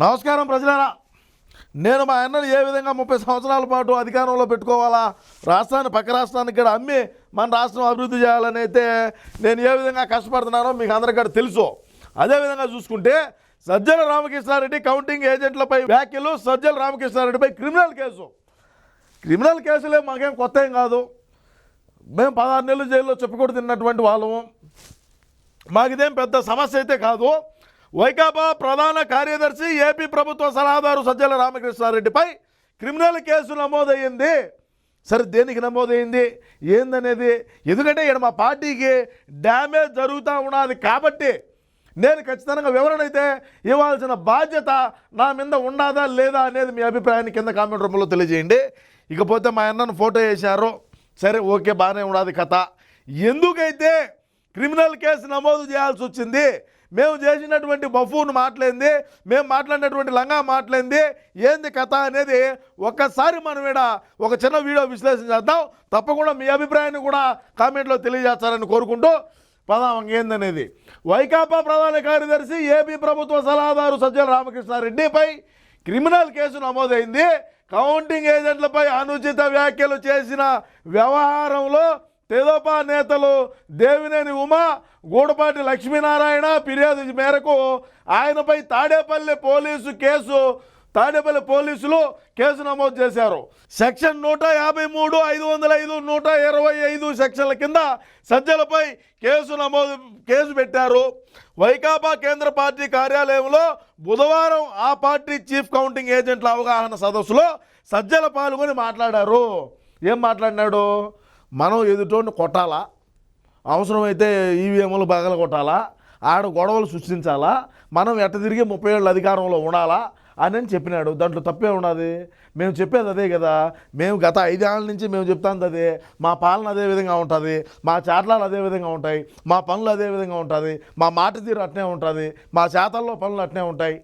నమస్కారం ప్రజలారా. నేను మా అన్నని ఏ విధంగా ముప్పై సంవత్సరాల పాటు అధికారంలో పెట్టుకోవాలా? రాష్ట్రాన్ని పక్క రాష్ట్రానికి కూడా అమ్మి మన రాష్ట్రం అభివృద్ధి చేయాలని అయితే నేను ఏ విధంగా కష్టపడుతున్నానో మీకు అందరికీ తెలుసు. అదేవిధంగా చూసుకుంటే సజ్జల రామకృష్ణారెడ్డి కౌంటింగ్ ఏజెంట్లపై వ్యాఖ్యలు సజ్జల రామకృష్ణారెడ్డిపై క్రిమినల్ కేసు. క్రిమినల్ కేసులే మాకేం కొత్త ఏం కాదు. మేము పదహారు నెలలు జైల్లో చెప్పుకొడు తిన్నటువంటి వాళ్ళము. మాకిదేం పెద్ద సమస్య అయితే కాదు. వైకాపా ప్రధాన కార్యదర్శి ఏపీ ప్రభుత్వ సలహాదారు సజ్జల రామకృష్ణారెడ్డిపై క్రిమినల్ కేసు నమోదయ్యింది. సరే దేనికి నమోదైంది ఏందనేది? ఎందుకంటే ఇక్కడ మా పార్టీకి డ్యామేజ్ జరుగుతూ ఉన్నది కాబట్టి నేను ఖచ్చితంగా వివరణ అయితే ఇవ్వాల్సిన బాధ్యత నా మీద ఉండాదా లేదా అనేది మీ అభిప్రాయాన్ని కింద కామెంట్ రూపంలో తెలియజేయండి. ఇకపోతే మా అన్నను ఫోటో వేశారు. సరే ఓకే బాగానే ఉన్నది కథ. ఎందుకైతే క్రిమినల్ కేసు నమోదు చేయాల్సి వచ్చింది? మేము చేసినటువంటి బఫూన్ మాట్లాడింది మేము మాట్లాడినటువంటి లంగా మాట్లాడింది. ఏంది కథ అనేది? ఒక్కసారి మనం ఇక్కడ ఒక చిన్న వీడియో విశ్లేషణ చేద్దాం. తప్పకుండా మీ అభిప్రాయాన్ని కూడా కామెంట్లో తెలియజేస్తారని కోరుకుంటూ పదాం ఏందనేది. వైకాపా ప్రధాన కార్యదర్శి ఏపీ ప్రభుత్వ సలహాదారు సజ్జల రామకృష్ణారెడ్డిపై క్రిమినల్ కేసు నమోదైంది. కౌంటింగ్ ఏజెంట్లపై అనుచిత వ్యాఖ్యలు చేసిన వ్యవహారంలో తెదోపా నేతలు దేవినేని ఉమా గూడపాటి లక్ష్మీనారాయణ ఫిర్యాదు మేరకు ఆయనపై తాడేపల్లి పోలీసు కేసు తాడేపల్లి పోలీసులు కేసు నమోదు చేశారు. సెక్షన్ నూట యాభై మూడు ఐదు వందల ఐదు నూట ఇరవై ఐదు సెక్షన్ల కింద సజ్జలపై కేసు నమోదు కేసు పెట్టారు. వైకాపా కేంద్ర పార్టీ కార్యాలయంలో బుధవారం ఆ పార్టీ చీఫ్ కౌంటింగ్ ఏజెంట్ల అవగాహన సదస్సులో సజ్జల పాల్గొని మాట్లాడారు. ఏం మాట్లాడినాడు? మనం ఎదుటోని కొట్టాలా? అవసరమైతే ఈవీఎంలు బగల కొట్టాలా? ఆడ గొడవలు సృష్టించాలా? మనం ఎట్ట తిరిగి ముప్పై ఏళ్ళు అధికారంలో ఉండాలా? అని అని చెప్పినాడు. దాంట్లో తప్పే ఉన్నది. మేము చెప్పేది అదే కదా. మేము గత ఐదేళ్ళ నుంచి మేము చెప్తాంది అదే. మా పాలన అదే విధంగా ఉంటుంది. మా చాట్లాలు అదే విధంగా ఉంటాయి. మా పనులు అదే విధంగా ఉంటుంది. మా మాట తీరు అట్నే ఉంటుంది. మా చేతల్లో పనులు అట్నే ఉంటాయి.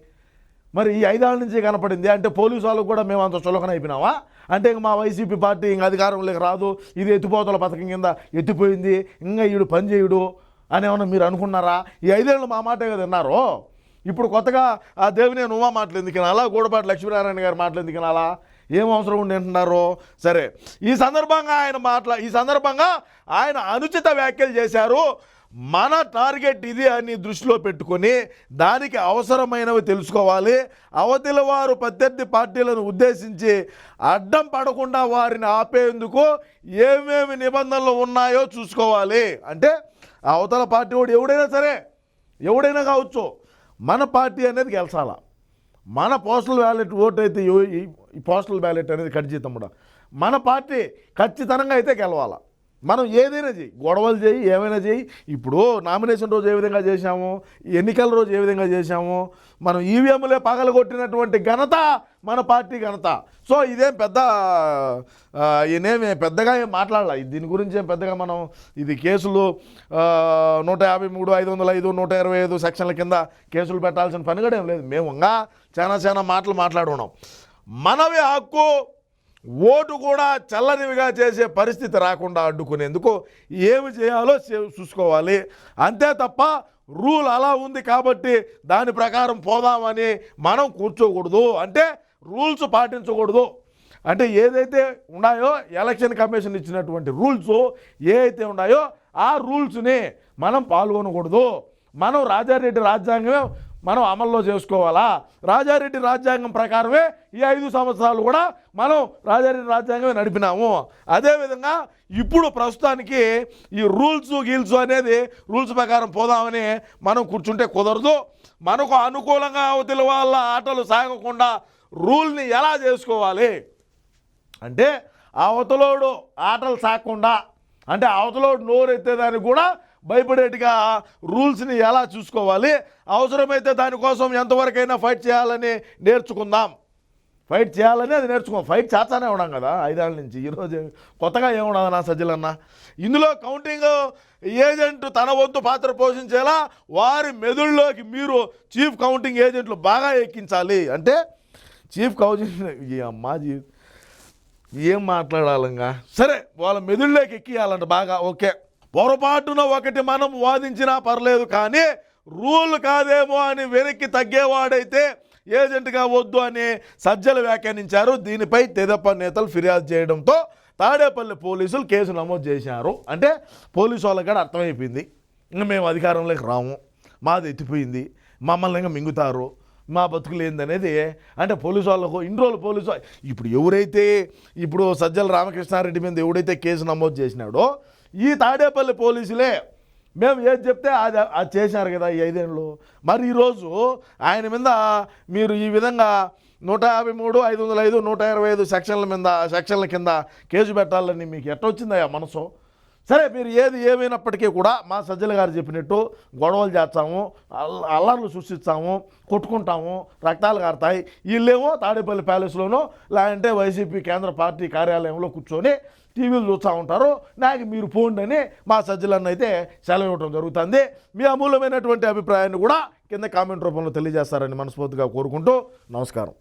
మరి ఈ ఐదేళ్ళ నుంచి కనపడింది. అంటే పోలీసు వాళ్ళకు కూడా మేము అంత చులకన అయిపోయినావా? అంటే ఇంక మా వైసీపీ పార్టీ ఇంక అధికారంలోకి రాదు. ఇది ఎత్తిపోతల పథకం కింద ఎత్తిపోయింది. ఇంకా ఈడు పనిచేయుడు అని ఏమన్నా మీరు అనుకున్నారా? ఈ ఐదేళ్ళు మా మాటే కదా విన్నారు ఇప్పుడు కొత్తగా ఆ దేవినే నువ్వా మాటలు ఎందుకు వినాలా గూడపాటి లక్ష్మీనారాయణ గారు మాటలు ఎందుకు వినాలా ఏం అవసరం ఉండి అంటున్నారు? సరే. ఈ సందర్భంగా ఆయన మాట్లా ఈ సందర్భంగా ఆయన అనుచిత వ్యాఖ్యలు చేశారు. మన టార్గెట్ ఇది అని దృష్టిలో పెట్టుకొని దానికి అవసరమైనవి తెలుసుకోవాలి. అవతల వారు ప్రత్యర్థి పార్టీలను ఉద్దేశించి అడ్డం పడకుండా వారిని ఆపేందుకు ఏమేమి నిబంధనలు ఉన్నాయో చూసుకోవాలి. అంటే అవతల పార్టీ వాడు ఎవడైనా సరే ఎవడైనా కావచ్చు మన పార్టీ అనేది గెలచాల. మన పోస్టల్ బ్యాలెట్ ఓటు అయితే ఈ పోస్టల్ బ్యాలెట్ అనేది కట్ చేద్దాం మన పార్టీ ఖచ్చితంగా అయితే గెలవాలి. మనం ఏదైనా చేయి గొడవలు చేయి ఏమైనా చేయి. ఇప్పుడు నామినేషన్ రోజు ఏ విధంగా చేశాము? ఎన్నికల రోజు ఏ విధంగా చేశాము? మనం ఈవీఎంలే పగలగొట్టినటువంటి ఘనత మన పార్టీ ఘనత. సో ఇదేం పెద్ద ఆ, ఈయనేమి పెద్దగా ఏం మాట్లాడాల. దీని గురించి ఏం పెద్దగా మనం ఇది కేసులు నూట యాభై మూడు ఐదు వందల ఐదు నూట ఇరవై ఐదు సెక్షన్ల కింద కేసులు పెట్టాల్సిన పని కూడా ఏం లేదు. మేము ఇంకా చాలా చాలా మాటలు మాట్లాడున్నాం మనవి హక్కు ఓటు కూడా చల్లనివిగా చేసే పరిస్థితి రాకుండా అడ్డుకునేందుకు ఏమి చేయాలో చూసుకోవాలి. అంతే తప్ప రూల్ అలా ఉంది కాబట్టి దాని ప్రకారం పోదామని మనం కూర్చోకూడదు. అంటే రూల్స్ పాటించకూడదు. అంటే ఏదైతే ఉన్నాయో ఎలక్షన్ కమిషన్ ఇచ్చినటువంటి రూల్స్ ఏ అయితే ఉన్నాయో ఆ రూల్స్ని మనం పాల్గొనకూడదు. మనం రాజారెడ్డి రాజ్యాంగమే మనం అమల్లో చేసుకోవాలా? రాజారెడ్డి రాజ్యాంగం ప్రకారమే ఈ ఐదు సంవత్సరాలు కూడా మనం రాజారెడ్డి రాజ్యాంగమే నడిపినాము. అదేవిధంగా ఇప్పుడు ప్రస్తుతానికి ఈ రూల్స్ గీల్స్ అనేది రూల్స్ ప్రకారం పోదామని మనం కూర్చుంటే కుదరదు. మనకు అనుకూలంగా అవతల వాళ్ళ ఆటలు సాగకుండా రూల్ని ఎలా చేసుకోవాలి? అంటే అవతలోడు ఆటలు సాగకుండా అంటే అవతలోడు నోరు ఎత్తేదానికి కూడా భయపడేట్టుగా రూల్స్ని ఎలా చూసుకోవాలి? అవసరమైతే దానికోసం ఎంతవరకైనా ఫైట్ చేయాలని నేర్చుకుందాం. ఫైట్ చేయాలని అది నేర్చుకోం ఫైట్ చేస్తానే ఉన్నాం కదా ఐదేళ్ళ నుంచి. ఈరోజు కొత్తగా ఏమున్నది నా సజ్జలన్న? ఇందులో కౌంటింగ్ ఏజెంట్ తన వంతు పాత్ర పోషించేలా వారి మెదుళ్ళలోకి మీరు చీఫ్ కౌంటింగ్ ఏజెంట్లు బాగా ఎక్కించాలి. అంటే చీఫ్ కౌంటింగ్ ఈ అమ్మా జీ ఏం మాట్లాడాలంగా? సరే వాళ్ళ మెదుళ్ళలోకి ఎక్కియాలంట బాగా. ఓకే. పొరపాటున ఒకటి మనం వాదించినా పర్లేదు కానీ రూల్ కాదేమో అని వెనక్కి తగ్గేవాడైతే ఏజెంట్గా వద్దు అని సజ్జలు వ్యాఖ్యానించారు. దీనిపై తెదప్ప నేతలు ఫిర్యాదు చేయడంతో తాడేపల్లి పోలీసులు కేసు నమోదు చేశారు. అంటే పోలీసు వాళ్ళకి కూడా అర్థమైపోయింది. ఇంకా మేము అధికారంలోకి రాము. మాది ఎత్తిపోయింది. మమ్మల్ని ఇంకా మింగుతారు. మా బతుకులు ఏందనేది అంటే పోలీసు వాళ్ళకు ఇన్ని రోజులు పోలీసు ఇప్పుడు ఎవరైతే ఇప్పుడు సజ్జల రామకృష్ణారెడ్డి మీద ఎవడైతే కేసు నమోదు చేసినాడో ఈ తాడేపల్లి పోలీసులే. మేము ఏది చెప్తే అది అది చేశారు కదా ఈ ఐదేళ్ళు. మరి ఈరోజు ఆయన మీద మీరు ఈ విధంగా నూట యాభై మూడు ఐదు వందల ఐదు నూట ఇరవై ఐదు సెక్షన్ల మీద సెక్షన్ల కింద కేసు పెట్టాలని మీకు ఎట్ట వచ్చిందయ్యా మనసు? సరే మీరు ఏది ఏమైనప్పటికీ కూడా మా సజ్జల గారు చెప్పినట్టు గొడవలు చేస్తాము అల్లర్లు సృష్టిస్తాము కొట్టుకుంటాము రక్తాలు కారుతాయి. వీళ్ళేమో తాడేపల్లి ప్యాలెస్లోనో లేదంటే వైసీపీ కేంద్ర పార్టీ కార్యాలయంలో కూర్చొని టీవీలు చూస్తూ ఉంటారు. నాకు మీరు పోండి అని మా సజ్జలన్న అయితే సెలవు ఇవ్వడం జరుగుతుంది. మీ అమూల్యమైనటువంటి అభిప్రాయాన్ని కూడా కింద కామెంట్ రూపంలో తెలియజేస్తారని మనస్ఫూర్తిగా కోరుకుంటూ నమస్కారం.